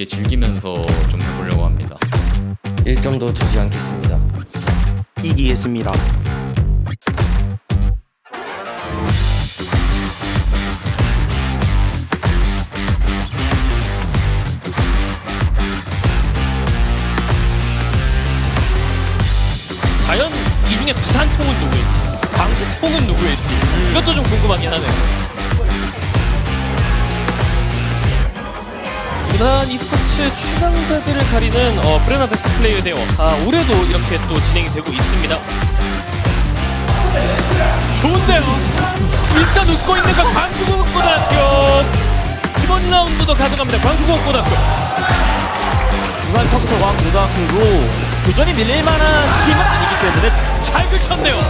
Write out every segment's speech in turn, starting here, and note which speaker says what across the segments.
Speaker 1: 재밌게 즐기면서 좀 해보려고 합니다.
Speaker 2: 1점도 주지 않겠습니다.
Speaker 3: 이기겠습니다.
Speaker 4: 과연 이 중에 부산 통은 누구일지, 광주 통은 누구일지 이것도 좀 궁금하긴 하네요. 부산 e스포츠 최강자들을 가리는 어, 브레나 베스트 플레이어 대회 아, 올해도 이렇게 또 진행이 되고 있습니다. 좋은데요. 일단 웃고 있는 건 광주고등학교. 이번 라운드도 가져갑니다. 광주고등학교.
Speaker 5: 부산 컴퓨터광 고등학교로 교전이 밀릴 만한 팀은 아니기 때문에
Speaker 4: 잘 긁혔네요.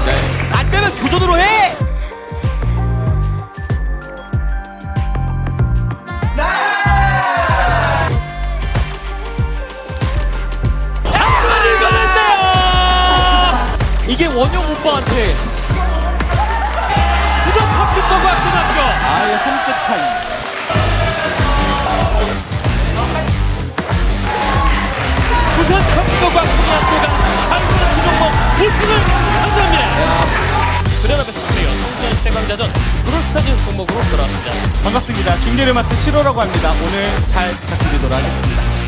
Speaker 5: 안 되면 교전으로 해! 이게 원용 오빠한테
Speaker 4: 부산 컴퓨터과 고등학교.
Speaker 5: 아예 한 끗 차이.
Speaker 4: 부산 고등학교가 발굴한 그 종목 우승을 차지합니다. 그러나 베스트 플레이어 청소년 최강자전 브롤스타즈 종목으로 돌아왔습니다.
Speaker 6: 반갑습니다. 중계를 맡은 시로라고 합니다. 오늘 잘 부탁드리도록 하겠습니다.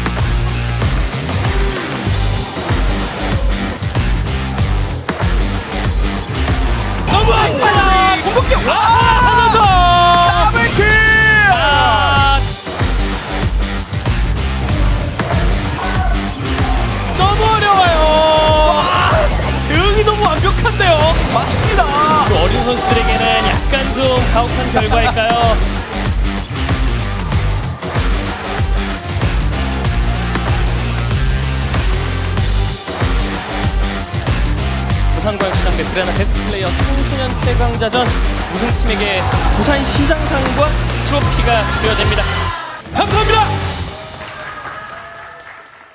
Speaker 4: 가혹한 결과일까요? 부산과학시장대 브레나 베스트 플레이어 청소년 최강자전 우승팀에게 부산시장상과 트로피가 주어집니다. 감사합니다.